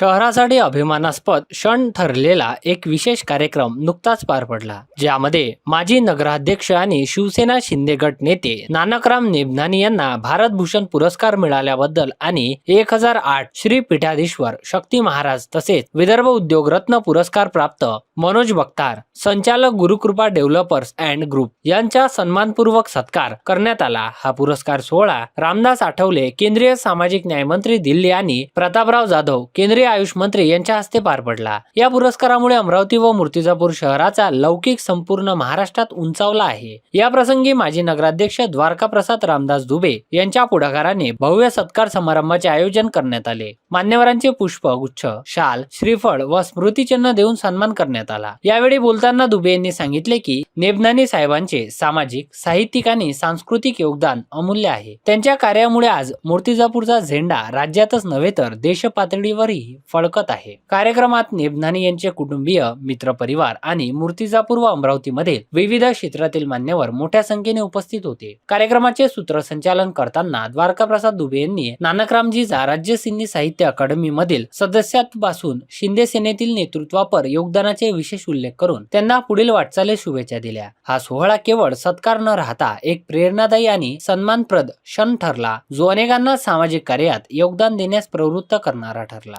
शहरासाठी अभिमानास्पद क्षण ठरलेला एक विशेष कार्यक्रम नुकताच पार पडला ज्यामध्ये माजी नगराध्यक्ष आणि शिवसेना शिंदे गट नेते नानकराम नेबनानी यांना भारतभूषण पुरस्कार मिळाल्याबद्दल आणि एक हजार आठ श्री पीठाधीश्वर शक्ती महाराज तसेच विदर्भ उद्योग रत्न पुरस्कार प्राप्त मनोज बक्तार संचालक गुरुकृपा डेव्हलपर्स अँड ग्रुप यांचा सन्मानपूर्वक सत्कार करण्यात आला. हा पुरस्कार सोहळा रामदास आठवले केंद्रीय सामाजिक न्यायमंत्री दिल्ली आणि प्रतापराव जाधव केंद्रीय आयुष मंत्री यांच्या हस्ते पार पडला. या पुरस्कारामुळे अमरावती व मूर्तिजापूर शहराचा लौकिक संपूर्ण महाराष्ट्रात उंचावला आहे. या प्रसंगी माजी नगराध्यक्ष द्वारका प्रसाद रामदास दुबे यांच्या पुढाकाराने भव्य सत्कार समारंभाचे आयोजन करण्यात आले. मान्यवरांचे पुष्प गुच्छ शाल श्रीफळ व स्मृतिचिन्ह देऊन सन्मान करण्यात आला. यावेळी बोलताना दुबे यांनी सांगितले की नेबनानी साहेबांचे सामाजिक साहित्यिक आणि सांस्कृतिक योगदान अमूल्य आहे. त्यांच्या कार्यामुळे आज मूर्तिजापूरचा झेंडा राज्यातच नव्हे तर देश पातळीवरही फडकत आहे. कार्यक्रमात नेबनानी यांचे कुटुंबीय मित्रपरिवार आणि मूर्तिजापूर व अमरावतीमध्ये विविध क्षेत्रातील मान्यवर मोठ्या संख्येने उपस्थित होते. कार्यक्रमाचे सूत्रसंचालन करताना द्वारकाप्रसाद दुबे यांनी नानकरामजीचा राज्य सिंधी साहित्य अकादमी मधील सदस्यापासून शिंदे सेनेतील नेतृत्वापर योगदानाचे विशेष उल्लेख करून त्यांना पुढील वाटचाली शुभेच्छा दिल्या. हा सोहळा केवळ सत्कार न राहता एक प्रेरणादायी आणि सन्मानप्रद क्षण ठरला जो अनेकांना सामाजिक कार्यात योगदान देण्यास प्रवृत्त करणारा ठरला.